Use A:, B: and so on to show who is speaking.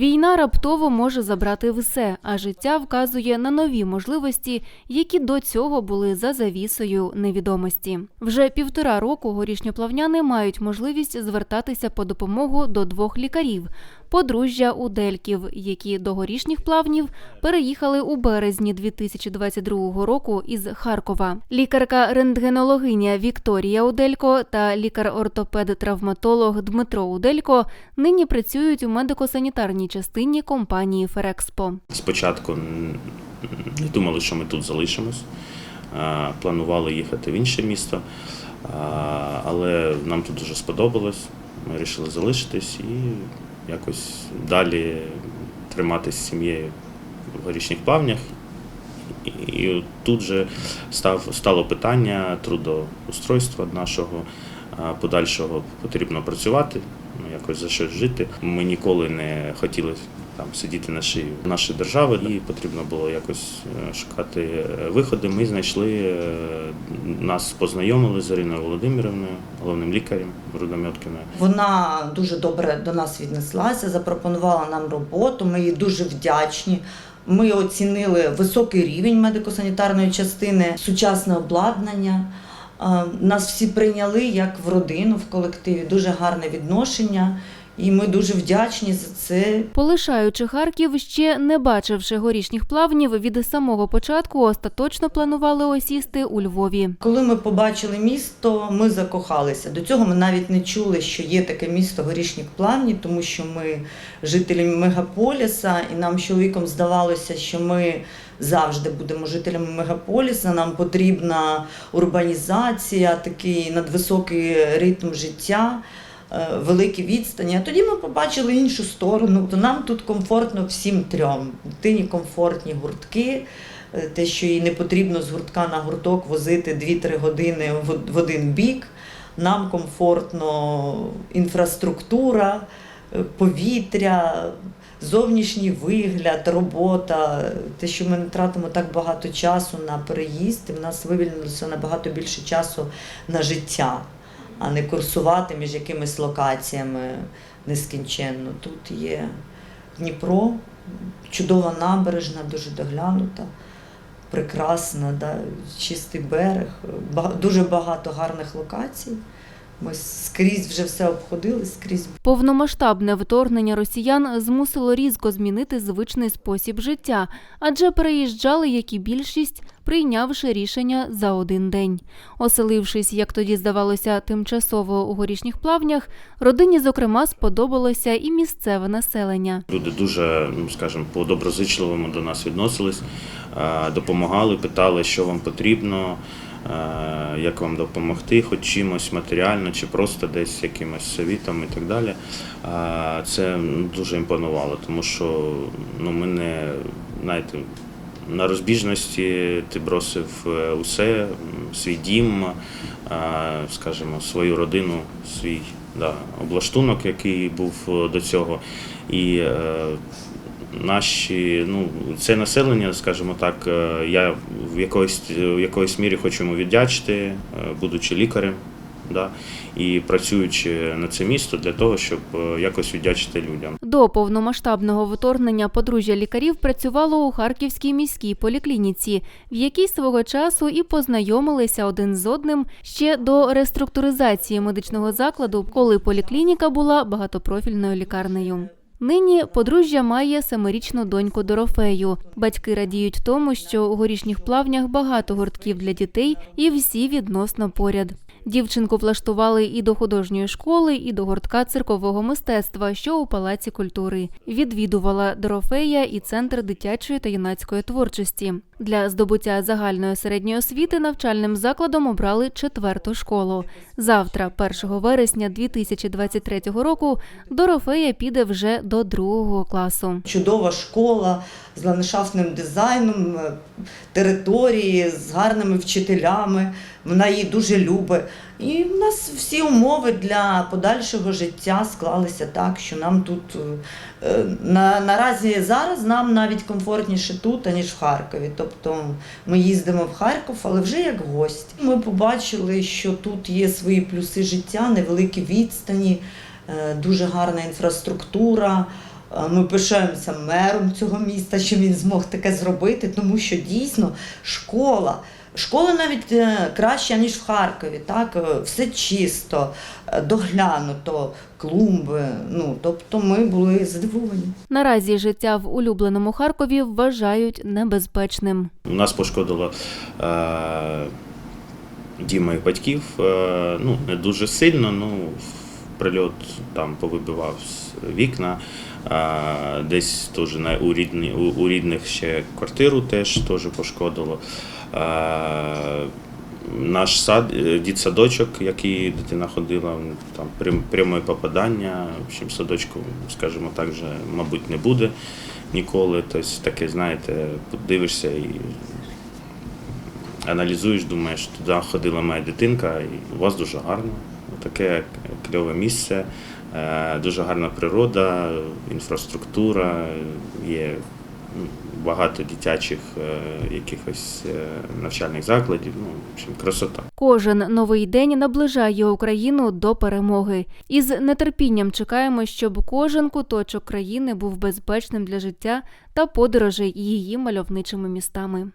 A: Війна раптово може забрати все, а життя вказує на нові можливості, які до цього були за завісою невідомості. Вже півтора року горішньоплавняни мають можливість звертатися по допомогу до двох лікарів подружжя Удельків, які до горішніх плавнів переїхали у березні 2022 року із Харкова. Лікарка рентгенологиня Вікторія Уделько та лікар-ортопед-травматолог Дмитро Уделько нині працюють у медико-санітарній частині компанії Ферекспо.
B: Спочатку не думали, що ми тут залишимось. Планували їхати в інше місто, але нам тут дуже сподобалось. Ми вирішили залишитись і якось далі триматися з сім'єю в горішніх плавнях. І- тут же став, стало питання трудоустройства нашого подальшого потрібно працювати, ну, якось за щось жити. Ми ніколи не хотіли там сидіти на шиї нашої держави, і потрібно було якось е, шукати е, виходи. Ми знайшли е, нас познайомили з Іриною Володимирівною, головним лікарем Рудомьоткіною.
C: Вона дуже добре до нас віднеслася, запропонувала нам роботу. Ми їй дуже вдячні. Ми оцінили високий рівень медико-санітарної частини, сучасне обладнання. Нас всі прийняли як в родину, в колективі. Дуже гарне відношення, і ми дуже вдячні за це.
A: Полишаючи Харків, ще не бачивши горішніх плавнів, від самого початку остаточно планували осісти у Львові.
C: Коли ми побачили місто, ми закохалися. До цього ми навіть не чули, що є таке місто Горішніх Плавні, тому що ми жителі мегаполіса, і нам з чоловіком здавалося, що ми завжди будемо жителями мегаполіса. Нам потрібна урбанізація, такий надвисокий ритм життя. Е, Великі відстані. А тоді ми побачили іншу сторону. То нам тут комфортно всім трьом. Дитині комфортні гуртки, Е, те, що їй не потрібно з гуртка на гурток возити 2-3 години в- один бік. Нам комфортно інфраструктура, е, повітря, зовнішній вигляд, робота. Те, що ми не тратимо так багато часу на переїзд, і в нас вивільнилося набагато більше часу на життя, а не курсувати між якимись локаціями нескінченно. Тут є Дніпро, чудова набережна, дуже доглянута, прекрасна, да, чистий берег, дуже багато гарних локацій. Ми скрізь вже все обходили, скрізь
A: Повномасштабне вторгнення росіян змусило різко змінити звичний спосіб життя, адже переїжджали, як і більшість, прийнявши рішення за один день. Оселившись, як тоді здавалося, тимчасово у горішніх плавнях, родині, зокрема, сподобалося і місцеве населення.
B: Люди дуже, ну скажімо, по доброзичливому до нас відносились, допомагали, питали, що вам потрібно, як вам допомогти, хоч чимось матеріально, чи просто десь якимось совітом і так далі. Е, Це дуже імпонувало, тому що ну, ми не знаєте. На розбіжності ти бросив е, усе, свій дім, е, скажімо, свою родину, свій да, облаштунок, який був е, до цього. І е, наші, ну, це населення, скажімо так, е, я в якоїсь, в якоїсь мірі хочу йому віддячити, е, будучи лікарем. Да, і працюючи на це місто для того, щоб е, якось віддячити людям.
A: До повномасштабного вторгнення подружжя лікарів працювало у Харківській міській поліклініці, в якій свого часу і познайомилися один з одним ще до реструктуризації медичного закладу, коли поліклініка була багатопрофільною лікарнею. Нині подружжя має семирічну доньку Дорофею. Батьки радіють тому, що у горішніх плавнях багато гуртків для дітей і всі відносно поряд. Дівчинку влаштували і до художньої школи, і до гуртка циркового мистецтва, що у палаці культури. Відвідувала Дорофея і центр дитячої та юнацької творчості. Для здобуття загальної середньої освіти навчальним закладом обрали четверту школу. Завтра, 1 вересня 2023 року, Дорофея піде вже до другого класу.
C: чудова школа з ландшафтним дизайном, е, території, з гарними вчителями. Вона її дуже любить. І в нас всі умови для подальшого життя склалися так, що нам тут е, на, наразі зараз нам навіть комфортніше тут, аніж в Харкові. Тобто ми їздимо в Харків, але вже як гості. Ми побачили, що тут є свої плюси життя, невеликі відстані, е, дуже гарна інфраструктура. Е, Ми пишаємося мером цього міста, що він змог таке зробити, тому що дійсно школа. Школа навіть е, краща, ніж в Харкові, так? Е, Все чисто, е, доглянуто, клумби. Ну, тобто ми були здивовані.
A: Наразі життя в улюбленому Харкові вважають небезпечним.
B: У нас пошкодило е, дім моїх батьків. Е, ну, не дуже сильно, ну, прильот там повибивав вікна. Е, десь теж на, у, рідні, у, у рідних ще квартиру теж, теж пошкодило. Е, наш сад, е, дітсадочок, який дитина ходила, там прям- пряме попадання. В общем, садочку, скажімо так, же, мабуть, не буде ніколи. Тобто таке, знаєте, дивишся і аналізуєш, думаєш, туди ходила моя дитинка, і у вас дуже гарно. Таке кльове місце, е, дуже гарна природа, інфраструктура, є ну, багато дитячих е, якихось е, навчальних закладів. Ну, в общем, красота.
A: Кожен новий день наближає Україну до перемоги. Із нетерпінням чекаємо, щоб кожен куточок країни був безпечним для життя та подорожей її мальовничими містами.